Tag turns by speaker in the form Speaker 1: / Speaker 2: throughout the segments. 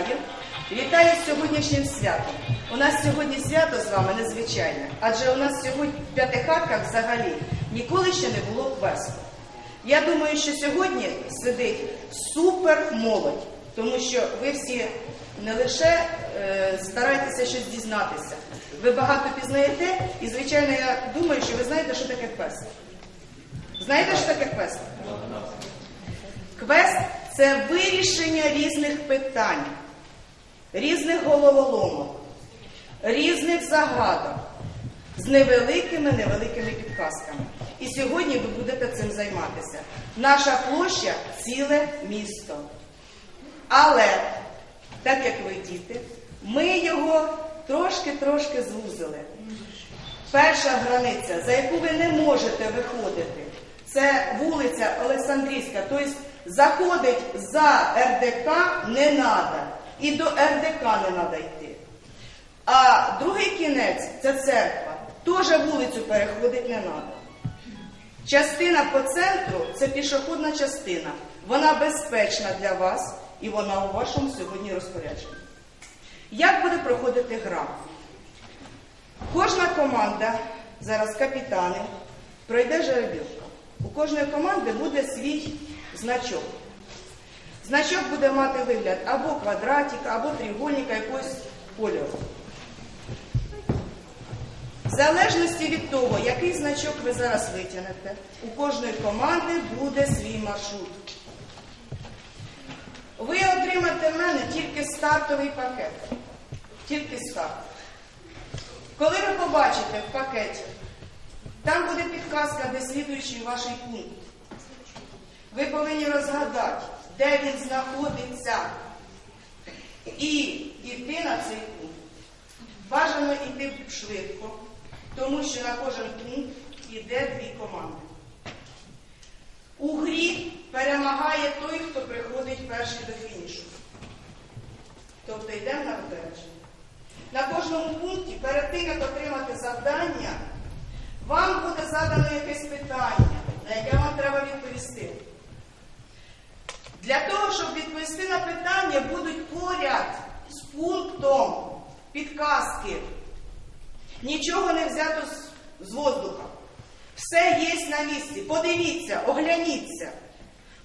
Speaker 1: вітаю. Вітаю з сьогоднішнім святом. У нас сьогодні свято з вами незвичайне, адже у нас сьогодні в п'ятихатках взагалі ніколи ще не було квесту. Я думаю, що сьогодні сидить супер молодь, тому що ви всі не лише е, стараєтеся щось дізнатися, ви багато пізнаєте, і, звичайно, я думаю, що ви знаєте, що таке квест. Знаєте, що таке квест? Квест це вирішення різних питань, різних головоломок, різних загадок з невеликими невеликими підказками. І сьогодні ви будете цим займатися. Наша площа ціле місто. Але, так як ви діти, ми його трошки-трошки звузили. Перша границя, за яку ви не можете виходити, це вулиця Олександрійська. Тобто заходить за РДК не треба. І до РДК не треба йти. А другий кінець це церква. Теж вулицю переходити не треба. Частина по центру це пішохідна частина. Вона безпечна для вас і вона у вашому сьогодні розпорядженні. Як буде проходити гра? Кожна команда, зараз капітани, пройде жеребівка. У кожної команди буде свій значок. Значок буде мати вигляд або квадратика, або треугольника якогось кольору. В залежності від того, який значок ви зараз витягнете, у кожної команди буде свій маршрут. Ви отримаєте в мене тільки стартовий пакет. Тільки старт. Коли ви побачите в пакеті, там буде підказка, де слідуючий ваш пункт. Ви повинні розгадати, де він знаходиться, і йти на цей пункт. Бажано йти швидко, тому що на кожен пункт йде дві команди. У грі перемагає той, хто приходить перший до фінішу. Тобто йдемо на випередження. На кожному пункті, перед тим, як отримати завдання, вам буде задано якесь питання, на яке вам треба відповісти. Для того, щоб відповісти на питання, будуть поряд з пунктом підказки. Нічого не взято з, воздуха. Все є на місці. Подивіться, огляніться.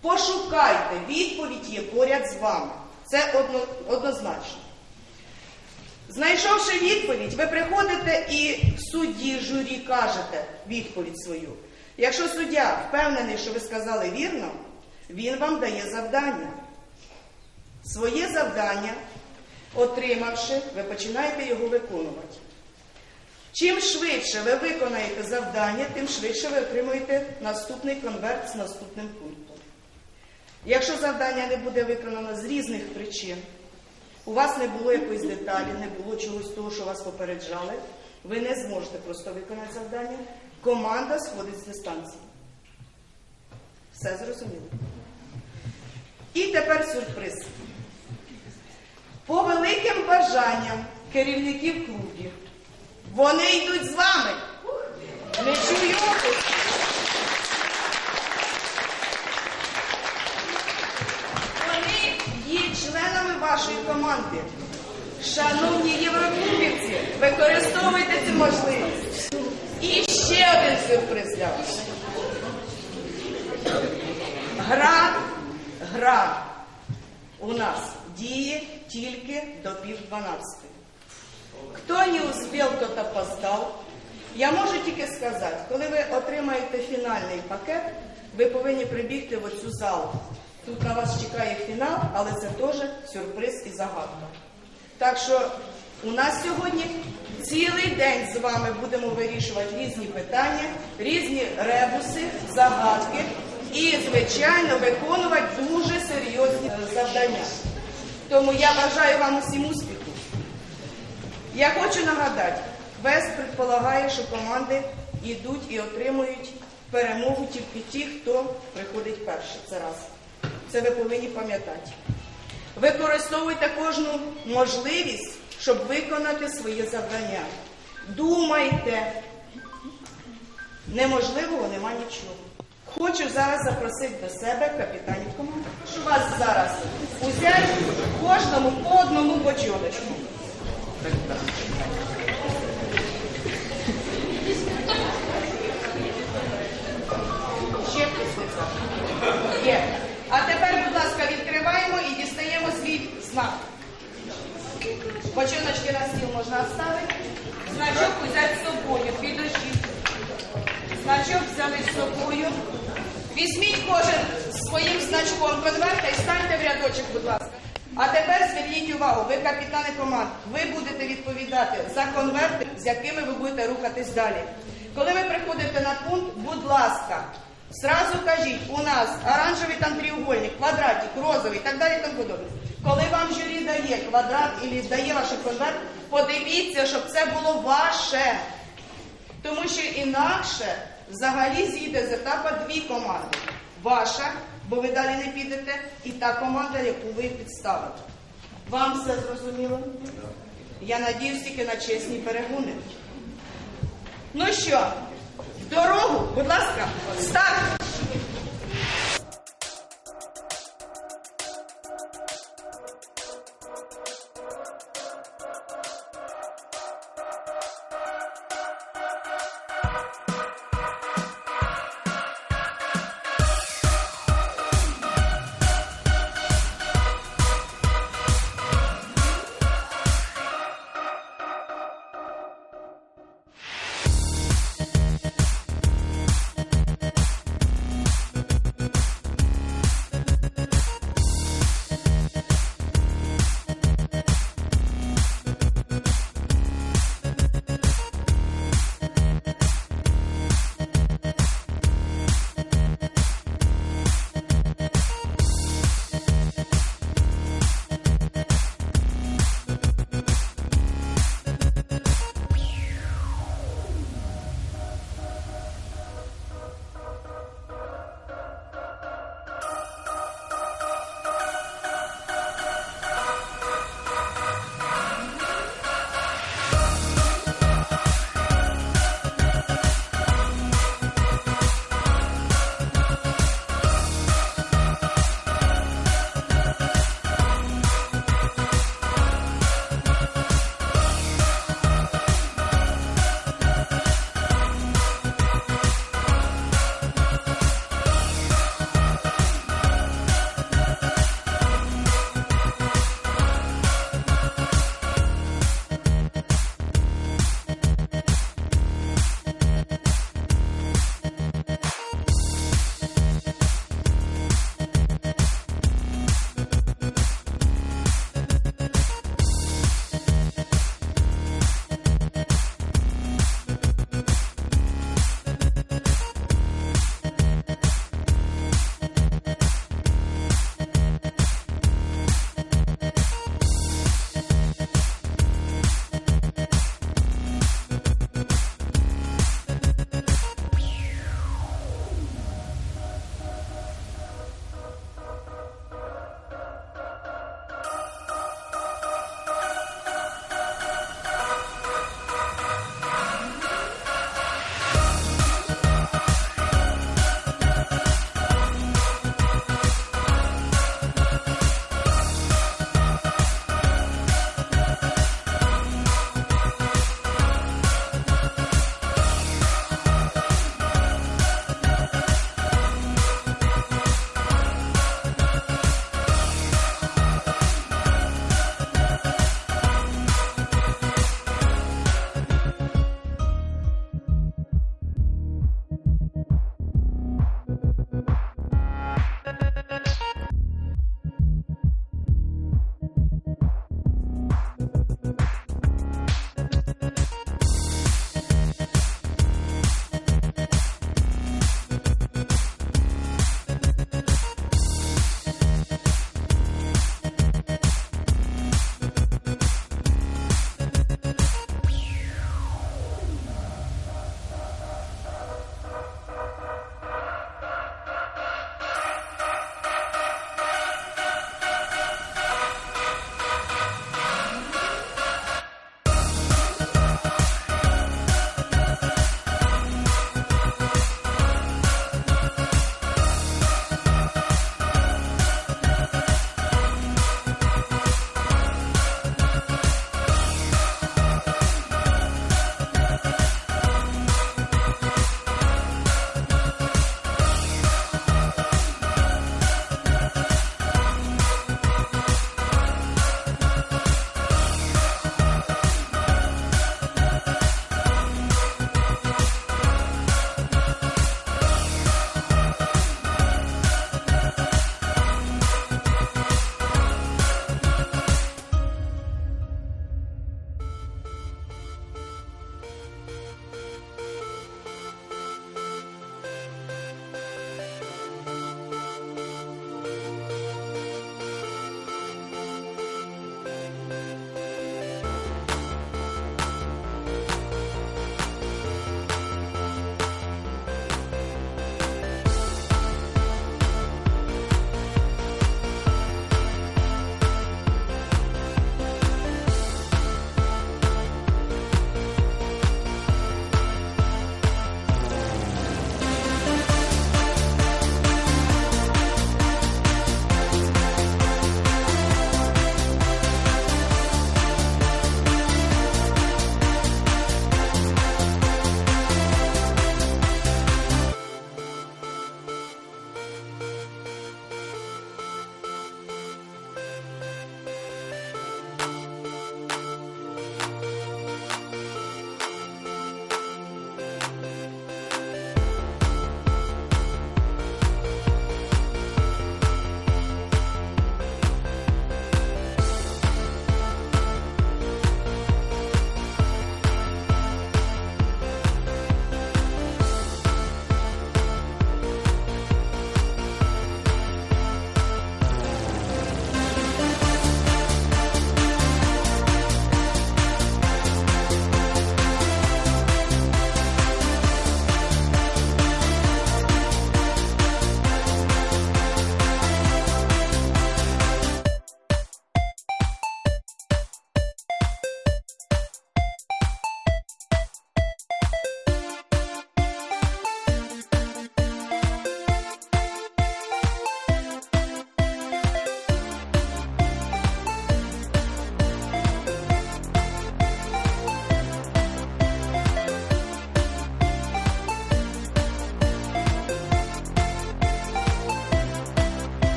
Speaker 1: Пошукайте, відповідь є поряд з вами. Це одно, однозначно. Знайшовши відповідь, ви приходите і судді журі кажете відповідь свою. Якщо суддя впевнений, що ви сказали вірно, він вам дає завдання. Своє завдання, отримавши, ви починаєте його виконувати. Чим швидше ви виконаєте завдання, тим швидше ви отримуєте наступний конверт з наступним пунктом. Якщо завдання не буде виконано з різних причин, у вас не було якоїсь деталі, не було чогось того, що вас попереджали, ви не зможете просто виконати завдання. Команда сходить з дистанції. Все зрозуміло. І тепер сюрприз. По великим бажанням керівників клубів вони йдуть з вами. Не чую. Вони є членами вашої команди. Шановні євроклубівці, використовуйте цю можливість. І ще один сюрприз для вас. Гра, гра у нас діє тільки до пів дванадцятої. Хто не успів, тот опоздав. Я можу тільки сказати, коли ви отримаєте фінальний пакет, ви повинні прибігти в оцю залу. Тут на вас чекає фінал, але це теж сюрприз і загадка. Так що у нас сьогодні цілий день з вами будемо вирішувати різні питання, різні ребуси, загадки і, звичайно, виконувати дуже серйозні е, завдання. Тому я бажаю вам усім успіху. Я хочу нагадати, квест предполагає, що команди йдуть і отримують перемогу тільки ті, хто приходить перший. Це раз. Це ви повинні пам'ятати. Використовуйте кожну можливість, щоб виконати своє завдання. Думайте. Неможливого нема нічого. Хочу зараз запросити до себе капітанів команди. Вас зараз Узяти кожному по одному бочоночку. Ще? Є. А тепер, будь ласка, відкриваємо і дістаємо свій знак. Бочоночки на стіл можна оставити. Значок взяти з собою, підожіть. Значок взяли з собою. Візьміть кожен своїм значком конверта і станьте в рядочок, будь ласка. А тепер зверніть увагу, ви капітани команд, ви будете відповідати за конверти, з якими ви будете рухатись далі. Коли ви приходите на пункт, будь ласка, зразу кажіть, у нас оранжевий там треугольник, квадратик, розовий і так далі тому подобне. Коли вам журі дає квадрат і дає ваш конверт, подивіться, щоб це було ваше. Тому що інакше взагалі зійде з етапа дві команди. Ваша, бо ви далі не підете, і та команда, яку ви підставите. Вам все зрозуміло? Я надіюсь тільки на чесні перегони. Ну що, в дорогу, будь ласка, старт!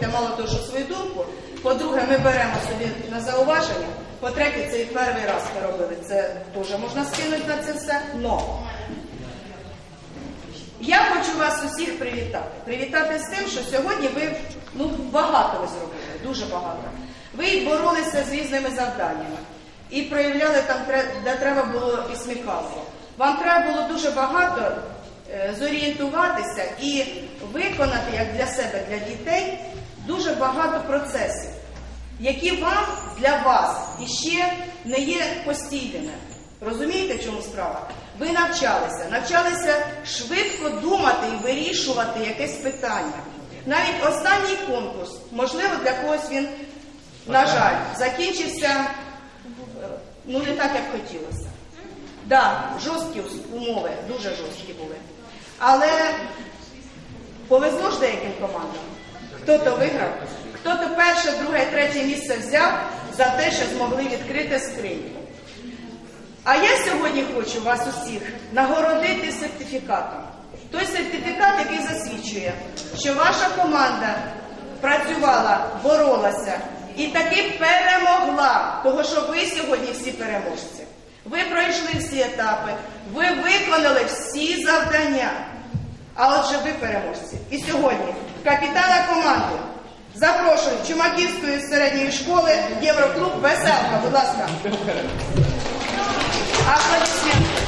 Speaker 1: Висловлюєте мало того, що свою думку. По-друге, ми беремо собі на зауваження. По-третє, це і перший раз ми робили. Це теж можна скинути на це все. Но я хочу вас усіх привітати. Привітати з тим, що сьогодні ви ну, багато ви зробили, дуже багато. Ви боролися з різними завданнями і проявляли там, де треба було і сміхалку. Вам треба було дуже багато е, зорієнтуватися і виконати як для себе, для дітей дуже багато процесів, які вам для вас іще не є постійними. Розумієте, в чому справа? Ви навчалися, навчалися швидко думати і вирішувати якесь питання. Навіть останній конкурс, можливо, для когось він, на жаль, закінчився ну не так, як хотілося. Так, жорсткі умови, дуже жорсткі були. Але повезло ж деяким командам. Хто-то виграв, хто-то перше, друге, третє місце взяв за те, що змогли відкрити скриньку. А я сьогодні хочу вас усіх нагородити сертифікатом. Той сертифікат, який засвідчує, що ваша команда працювала, боролася і таки перемогла, того що ви сьогодні всі переможці. Ви пройшли всі етапи, ви виконали всі завдання. А отже, ви переможці. І сьогодні капітана команди запрошую Чумаківської середньої школи Євроклуб Веселка. Будь ласка. Аплодисменти.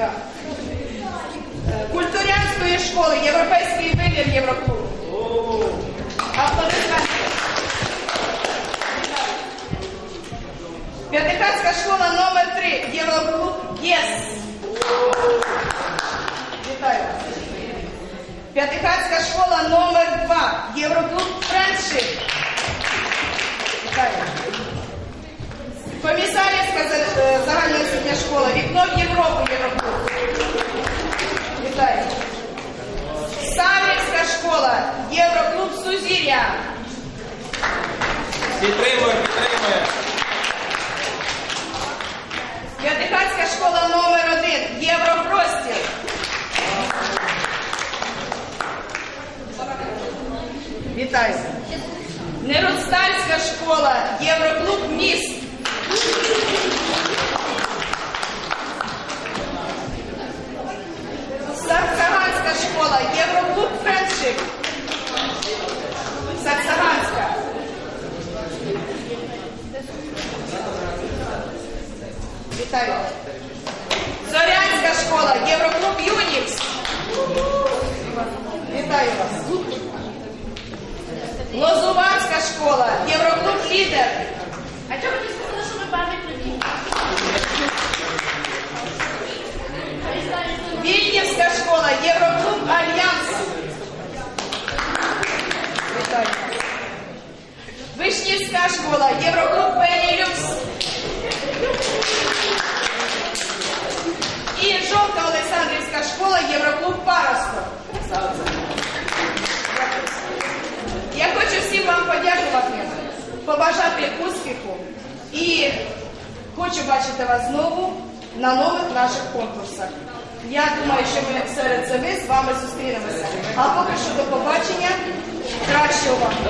Speaker 1: Е, Культурянської школи, Європейський вибір Євроклуб. Аплодисменти. Сузір'я.
Speaker 2: Підтримуємо, підтримуємо.
Speaker 1: П'ятихатська школа номер 1 Європростір. Вітаю. Нерудстальська школа, Євроклуб міст. Саксаганська школа, Євроклуб Френдшип. Саксаганська. Вітаю. Зорянська школа, Євроклуб Юнікс. Вітаю вас. Лозуванська школа, Євроклуб Лідер.
Speaker 3: А чого ви не сказали, що ви пам'ять тоді?
Speaker 1: Вільнівська школа, Євроклуб Альянс. Школа, Євроклуб Бенілюкс. І жовта Олександрівська школа, Євроклуб Паросток. Я хочу всім вам подякувати, побажати успіху і хочу бачити вас знову на нових наших конкурсах. Я думаю, що ми серед зими з вами зустрінемося. А поки що до побачення. Кращого вам.